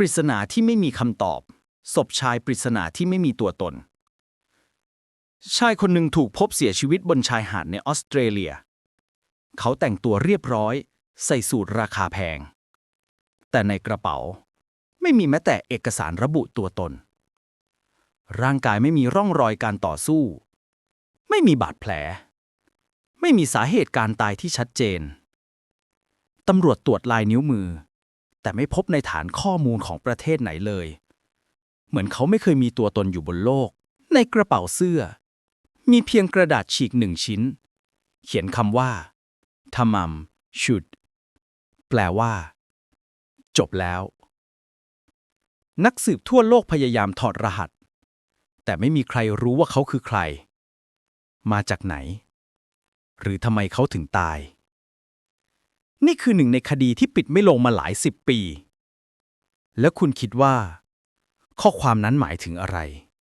ปริศนาที่ไม่มีคำตอบ ศพชายปริศนาที่ไม่มีตัวตน ชายคนหนึ่งถูกพบเสียชีวิตบนชายหาดในออสเตรเลีย เขาแต่งตัวเรียบร้อย ใส่สูทราคาแพง แต่ในกระเป๋าไม่มีแม้แต่เอกสารระบุตัวตน ร่างกายไม่มีร่องรอยการต่อสู้ ไม่มีบาดแผล ไม่มีสาเหตุการตายที่ชัดเจนตำรวจตรวจลายนิ้วมือ แต่ไม่พบในฐานข้อมูลของประเทศไหนเลย เหมือนเขาไม่เคยมีตัวตนอยู่บนโลก ในกระเป๋าเสื้อ มีเพียงกระดาษฉีกหนึ่งชิ้น เขียนคำว่าทมัมชุดแปลว่า จบแล้ว นักสืบทั่วโลกพยายามถอดรหัส แต่ไม่มีใครรู้ว่าเขาคือใคร มาจากไหน หรือทำไมเขาถึงตาย นี่คือหนึ่งในคดีที่ปิดไม่ลงมาหลายสิบปี แล้วคุณคิดว่า ข้อความนั้นหมายถึงอะไร